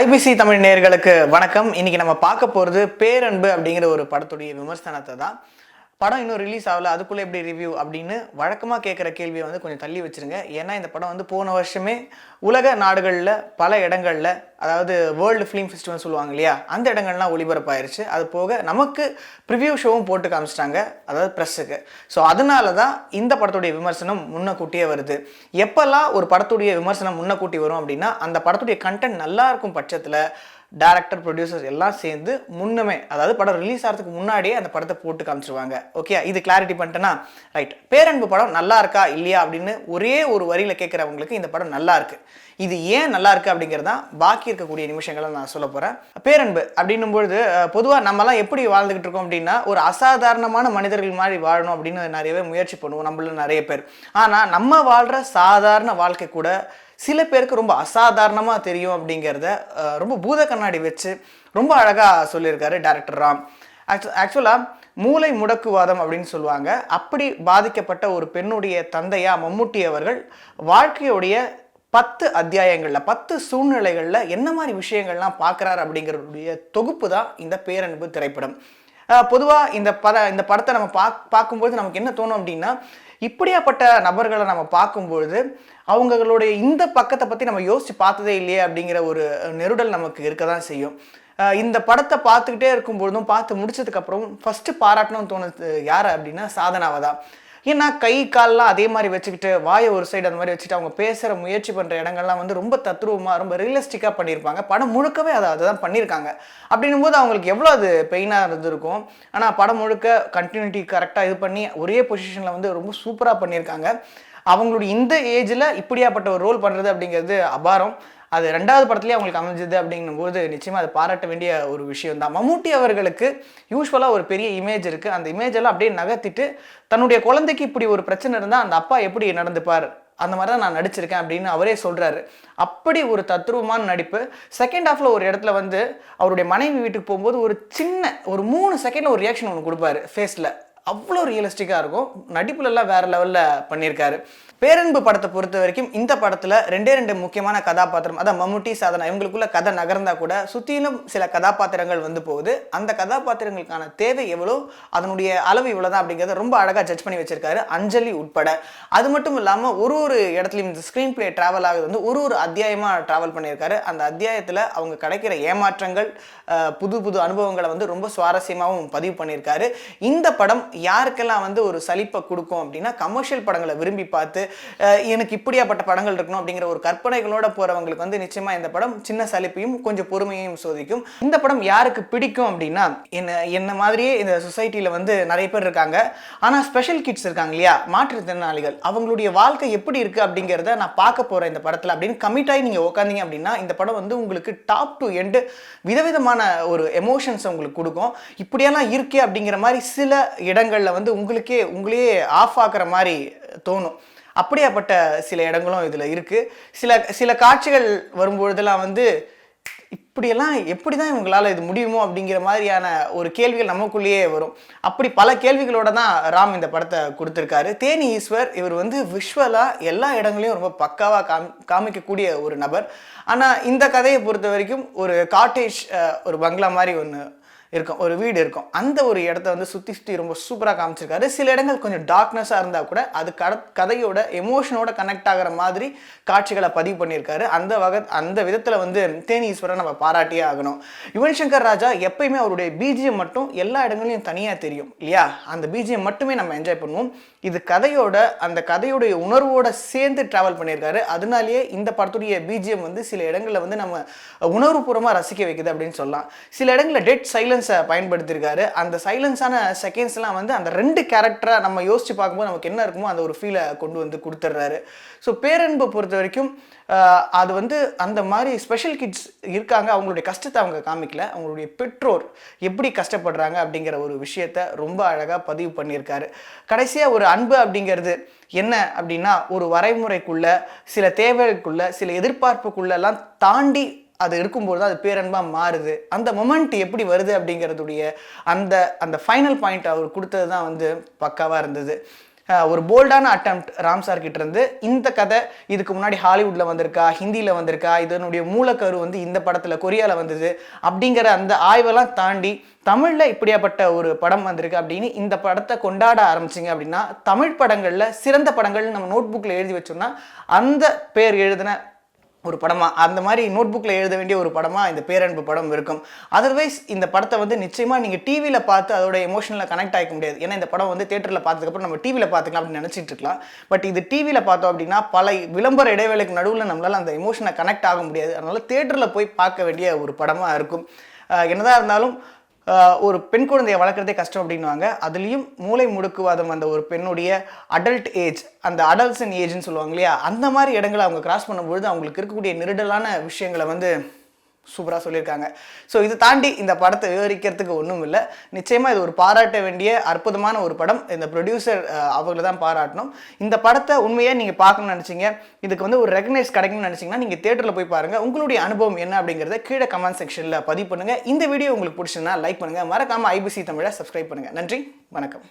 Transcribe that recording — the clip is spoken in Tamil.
ஐபிசி தமிழ் நேர்களுக்கு வணக்கம். இன்னைக்கு நம்ம பார்க்க போகிறது பேரன்பு அப்படிங்கிற ஒரு படத்துடைய விமர்சனத்தை தான் படம் இன்னும் ரிலீஸ் ஆகல அதுக்குள்ளே எப்படி ரிவ்யூ அப்படின்னு வழக்கமாக கேட்குற கேள்வியை வந்து கொஞ்சம் தள்ளி வச்சுருங்க. ஏன்னா இந்த படம் வந்து போன வருஷமே உலக நாடுகளில் பல இடங்களில் அதாவது வேர்ல்டு ஃபிலிம் ஃபெஸ்டிவல் சொல்லுவாங்க இல்லையா அந்த இடங்கள்லாம் ஒளிபரப்பாயிருச்சு. அது போக நமக்கு ப்ரிவ்யூ ஷோவும் போட்டு காமிச்சிட்டாங்க அதாவது ப்ரெஸ்ஸுக்கு ஸோ அதனால தான் இந்த படத்துடைய விமர்சனம் முன்னக்கூட்டியே வருது. எப்போல்லாம் ஒரு படத்துடைய விமர்சனம் முன்னக்கூட்டி வரும் அப்படின்னா அந்த படத்துடைய கண்டென்ட் நல்லா இருக்கும் பட்சத்தில் டேரக்டர் ப்ரொடியூசர்ஸ் எல்லாம் சேர்ந்து முன்னமே அதாவது படம் ரிலீஸ் ஆகிறதுக்கு முன்னாடியே அந்த படத்தை போட்டு காமிச்சிருவாங்க. ஓகே இது கிளாரிட்டி பண்ணிட்டேன்னா ரைட் பேரன்பு படம் நல்லா இருக்கா இல்லையா அப்படின்னு ஒரே ஒரு வரியில் கேட்குறவங்களுக்கு இந்த படம் நல்லா இருக்கு. இது ஏன் நல்லா இருக்கு அப்படிங்கிறது தான் பாக்கி இருக்கக்கூடிய நிமிஷங்களை நான் சொல்ல போகிறேன் பேரன்பு அப்படின்னும் பொழுது பொதுவாக நம்மலாம் எப்படி வாழ்ந்துகிட்டு இருக்கோம் அப்படின்னா ஒரு அசாதாரணமான மனிதர்கள் மாதிரி வாழணும் அப்படின்னு நிறையவே முயற்சி பண்ணுவோம் நம்மள நிறைய பேர். ஆனால் நம்ம வாழ்கிற சாதாரண வாழ்க்கை கூட சில பேருக்கு ரொம்ப அசாதாரணமாக தெரியும் அப்படிங்கிறத ரொம்ப பூத கண்ணாடி வச்சு ரொம்ப அழகாக சொல்லியிருக்காரு டேரக்டர் ராம். ஆக்சுவலாக மூளை முடக்குவாதம் அப்படின்னு சொல்லுவாங்க. அப்படி பாதிக்கப்பட்ட ஒரு பெண்ணுடைய தந்தையா மம்முட்டி அவர்கள் வாழ்க்கையுடைய பத்து அத்தியாயங்களில் பத்து சூழ்நிலைகளில் என்ன மாதிரி விஷயங்கள்லாம் பார்க்குறாரு அப்படிங்கிறதுடைய தொகுப்பு தான் இந்த பேரன்பு திரைப்படம். பொதுவாக இந்த பட இந்த படத்தை நம்ம பாக் பார்க்கும்போது நமக்கு என்ன தோணும் அப்படின்னா இப்படியாப்பட்ட நபர்களை நம்ம பார்க்கும்பொழுது அவங்களுடைய இந்த பக்கத்தை பற்றி நம்ம யோசித்து பார்த்ததே இல்லையே அப்படிங்கிற ஒரு நெருடல் நமக்கு இருக்க தான் செய்யும் இந்த படத்தை பார்த்துக்கிட்டே இருக்கும்பொழுதும் பார்த்து முடிச்சதுக்கப்புறம் ஃபஸ்ட்டு பாராட்டணும்னு தோணுது யார் அப்படின்னா சாதனாவை தான் ஏன்னா கை கால்லாம் அதே மாதிரி வச்சுக்கிட்டு வாயை ஒரு சைடு அந்த மாதிரி வச்சுட்டு அவங்க பேசுகிற முயற்சி பண்ணுற இடங்கள்லாம் வந்து ரொம்ப தத்ரூபமாக ரொம்ப ரியலிஸ்டிக்காக பண்ணியிருப்பாங்க. படம் முழுக்கவே அதை அதை தான் பண்ணியிருக்காங்க. அப்படின்னும் போது அவங்களுக்கு எவ்வளோ அது பெயினாக இருந்திருக்கும். ஆனால் படம் முழுக்க கண்டினியூட்டி கரெக்டாக இது பண்ணி ஒரே பொசிஷனில் வந்து ரொம்ப சூப்பராக பண்ணியிருக்காங்க. அவங்களுடைய இந்த ஏஜில் இப்படியாப்பட்ட ஒரு ரோல் பண்ணுறது அப்படிங்கிறது அபாரம். அது ரெண்டாவது படத்துலேயே அவங்களுக்கு அமைஞ்சது அப்படிங்கும்போது நிச்சயமாக அது பாராட்ட வேண்டிய ஒரு விஷயம் தான். மம்முட்டி அவர்களுக்கு யூஸ்வலாக ஒரு பெரிய இமேஜ் இருக்குது அந்த இமேஜ் எல்லாம் அப்படியே நகர்த்திட்டு தன்னுடைய குழந்தைக்கு இப்படி ஒரு பிரச்சனை இருந்தால் அந்த அப்பா எப்படி நடந்துப்பார்? அந்த மாதிரி தான் நான் நடிச்சிருக்கேன் அப்படின்னு அவரே சொல்கிறாரு அப்படி ஒரு தத்ரூபமான நடிப்பு. செகண்ட் ஹாஃபில் ஒரு இடத்துல வந்து அவருடைய மனைவி வீட்டுக்கு போகும்போது ஒரு சின்ன ஒரு மூணு செகண்டில் ஒரு ரியாக்ஷன் ஒன்று கொடுப்பாரு ஃபேஸில் அவ்வளோ ரியலிஸ்டிக்காக இருக்கும். நடிப்புலலாம் வேறு லெவலில் பண்ணியிருக்காரு. பேரன்பு படத்தை பொறுத்த வரைக்கும் இந்த படத்தில் ரெண்டே ரெண்டு முக்கியமான கதாபாத்திரம் அதான் மம்முட்டி சாதனா இவங்களுக்குள்ள கதை நகர்ந்தா கூட சுற்றிலும் சில கதாபாத்திரங்கள் வந்து போகுது. அந்த கதாபாத்திரங்களுக்கான தேவை எவ்வளோ அதனுடைய அளவு இவ்வளோ தான் அப்படிங்கிறத ரொம்ப அழகாக ஜட்ஜ் பண்ணி வச்சிருக்காரு அஞ்சலி உட்பட. அது மட்டும் இல்லாமல் ஒரு ஒரு இடத்துலையும் இந்த ஸ்க்ரீன் பிளே ட்ராவல் ஆகுது வந்து ஒரு ஒரு அத்தியாயமாக ட்ராவல் பண்ணியிருக்காரு. அந்த அத்தியாயத்தில் அவங்க கிடைக்கிற ஏமாற்றங்கள் புது புது அனுபவங்களை வந்து ரொம்ப சுவாரஸ்யமாகவும் பதிவு பண்ணியிருக்காரு. இந்த படம் யாருக்கெல்லாம் வந்து ஒரு சலிப்பை கொடுக்கும் அப்படின்னா கமர்ஷியல் படங்களை விரும்பி பார்த்து எனக்கு இப்படியாப்பட்ட படங்கள் இருக்கணும் அப்படிங்கிற ஒரு கற்பனைகளோட போறவங்களுக்கு வந்து நிச்சயமா இந்த படம் சின்ன சலிப்பையும் கொஞ்சம் பொறுமையையும் சோதிக்கும். இந்த படம் யாருக்கு பிடிக்கும் அப்படின்னா என்ன என்ன மாதிரியே இந்த சொசைட்டியில் வந்து நிறைய பேர் இருக்காங்க. ஆனால் ஸ்பெஷல் கிட்ஸ் இருக்காங்க இல்லையா? மாற்றுத்திறனாளிகள். அவங்களுடைய வாழ்க்கை எப்படி இருக்கு அப்படிங்கிறத நான் பார்க்க போறேன் இந்த படத்தில் அப்படின்னு கமிட்டாகி நீங்கள் உட்காந்தீங்க அப்படின்னா இந்த படம் வந்து உங்களுக்கு டாப் டு எண்டு விதவிதமான ஒரு எமோஷன்ஸ் உங்களுக்கு கொடுக்கும். இப்படியெல்லாம் இருக்கே அப்படிங்கிற மாதிரி சில இடங்களில் வந்து உங்களுக்கே உங்களையே ஆஃப் ஆக்குற மாதிரி தோணும். அப்படியாப்பட்ட சில இடங்களும் இதில் இருக்குது சில சில காட்சிகள் வரும்பொழுதெல்லாம் வந்து இப்படியெல்லாம் எப்படி தான் இவங்களால இது முடியுமோ அப்படிங்கிற மாதிரியான ஒரு கேள்விகள் நமக்குள்ளேயே வரும். அப்படி பல கேள்விகளோட தான் ராம் இந்த படத்தை கொடுத்துருக்காரு. தேனி ஈஸ்வர் இவர் வந்து விஷுவலாக எல்லா இடங்களையும் ரொம்ப பக்காவாக காம் காமிக்கக்கூடிய ஒரு நபர். ஆனால் இந்த கதையை பொறுத்த வரைக்கும் ஒரு காட்டேஜ் ஒரு பங்களா மாதிரி ஒன்று இருக்கும் ஒரு வீடு இருக்கும். அந்த ஒரு இடத்த வந்து சுற்றி சுற்றி ரொம்ப சூப்பராக காமிச்சிருக்காரு. சில இடங்கள் கொஞ்சம் டார்க்னஸாக இருந்தால் கூட அது கட கதையோட எமோஷனோட கனெக்ட் ஆகிற மாதிரி காட்சிகளை பதிவு பண்ணியிருக்காரு. அந்த வகை அந்த விதத்தில் வந்து தேனி ஈஸ்வரன் நம்ம பாராட்டியே ஆகணும். யுவன் சங்கர் ராஜா எப்பயுமே அவருடைய பிஜிஎம் மட்டும் எல்லா இடங்களையும் தனியாக தெரியும் இல்லையா? அந்த பிஜிஎம் மட்டுமே நம்ம என்ஜாய் பண்ணுவோம். இது கதையோட அந்த கதையோடைய உணர்வோட சேர்ந்து ட்ராவல் பண்ணியிருக்காரு. அதனாலேயே இந்த படத்துடைய பிஜிஎம் வந்து சில இடங்களில் வந்து நம்ம உணர்வுபூர்வமாக ரசிக்க வைக்குது அப்படின்னு சொல்லலாம். சில இடங்களில் டெட் சைலன்ஸ் பயன்படுத்தியிருக்காரு அந்த சைலன்ஸான செகண்ட்ஸ்லாம் வந்து அந்த ரெண்டு கேரக்டராக நம்ம யோசிச்சு பார்க்கும்போது நமக்கு என்ன இருக்குமோ அந்த ஒரு ஃபீலை கொண்டு வந்து கொடுத்துட்றாரு ஸோ பேரன்பை பொறுத்த வரைக்கும் அது வந்து அந்த மாதிரி ஸ்பெஷல் கிட்ஸ் இருக்காங்க. அவங்களுடைய கஷ்டத்தை அவங்க காமிக்கல. அவங்களுடைய பெற்றோர் எப்படி கஷ்டப்படுறாங்க அப்படிங்கிற ஒரு விஷயத்த ரொம்ப அழகாக பதிவு பண்ணியிருக்காரு. கடைசியாக ஒரு அன்பு அப்படிங்கிறது என்ன அப்படின்னா ஒரு வரைமுறைக்குள்ள சில தேவைகளுக்குள்ள சில எதிர்பார்ப்புக்குள்ளெல்லாம் தாண்டி அது இருக்கும்போது தான் அது பேரன்பாக மாறுது. அந்த மொமெண்ட் எப்படி வருது அப்படிங்கிறதுடைய அந்த அந்த ஃபைனல் பாயிண்ட் அவர் கொடுத்தது தான் வந்து பக்காவாக இருந்தது. ஒரு போல்டான அட்டம்ப்ட் ராம் சார் கிட்டேருந்து இந்த கதை இதுக்கு முன்னாடி ஹாலிவுட்டில் வந்திருக்கா ஹிந்தியில் வந்திருக்கா இதனுடைய மூலக்கரு வந்து இந்த படத்தில் கொரியாவில் வந்தது அப்படிங்கிற அந்த ஆய்வெல்லாம் தாண்டி தமிழில் இப்படியாப்பட்ட ஒரு படம் வந்திருக்கு அப்படின்னு இந்த படத்தை கொண்டாட ஆரம்பிச்சிங்க அப்படின்னா தமிழ் படங்களில் சிறந்த படங்கள் நம்ம நோட் புக்கில் எழுதி வச்சோம்னா அந்த பேர் எழுதின ஒரு படமாக அந்த மாதிரி நோட் புக்கில் எழுத வேண்டிய ஒரு படமாக இந்த பேரன்பு படம் இருக்கும். அதர்வைஸ் இந்த படத்தை வந்து நிச்சயமாக நீங்கள் டிவியில் பார்த்து அதோட எமோஷனில் கனெக்ட் ஆகிக்க முடியாது. ஏன்னா இந்த படம் வந்து தேட்டரில் பார்த்ததுக்கப்புறம் நம்ம டிவியில் பார்த்துக்கலாம் அப்படின்னு நினச்சிட்டு இருக்கலாம். பட் இது டிவியில் பார்த்தோம் அப்படின்னா பல விளம்பர இடைவேளைக்கு நடுவில் நம்மளால் அந்த எமோஷனை கனெக்ட் ஆக முடியாது. அதனால் தேட்டரில் போய் பார்க்க வேண்டிய ஒரு படமாக இருக்கும். என்னதான் இருந்தாலும் ஒரு பெண் குழந்தையை வளர்க்குறதே கஷ்டம் அப்படின்வாங்க அதுலேயும் மூளை முடுக்குவாதம் அந்த ஒரு பெண்ணுடைய அடல்ட் ஏஜ் அந்த அடல்சன் ஏஜ்னு சொல்லுவாங்க இல்லையா? அந்த மாதிரி இடங்களை அவங்க கிராஸ் பண்ணும்பொழுது அவங்களுக்கு இருக்கக்கூடிய நெருடலான விஷயங்களை வந்து சூப்பராக சொல்லியிருக்காங்க. ஸோ இது தாண்டி இந்த படத்தை விவரிக்கிறதுக்கு ஒன்றும் இல்லை. நிச்சயமாக இது ஒரு பாராட்ட வேண்டிய அற்புதமான ஒரு படம். இந்த ப்ரொடியூசர் அவங்கள தான் பாராட்டணும். இந்த படத்தை உண்மையாக நீங்கள் பார்க்கணும்னு நினச்சிங்க இதுக்கு வந்து ஒரு ரெகனைஸ் கிடைக்கணும்னு நினச்சிங்கன்னா நீங்கள் தேட்டரில் போய் பாருங்கள் உங்களுடைய அனுபவம் என்ன அப்படிங்கிறத கீழே கமெண்ட் செக்ஷனில் பதிவு பண்ணுங்கள் இந்த வீடியோ உங்களுக்கு பிடிச்சிருந்தா லைக் பண்ணுங்கள் மறக்காமல் ஐபிசி தமிழை சப்ஸ்கிரைப் பண்ணுங்கள் நன்றி வணக்கம்.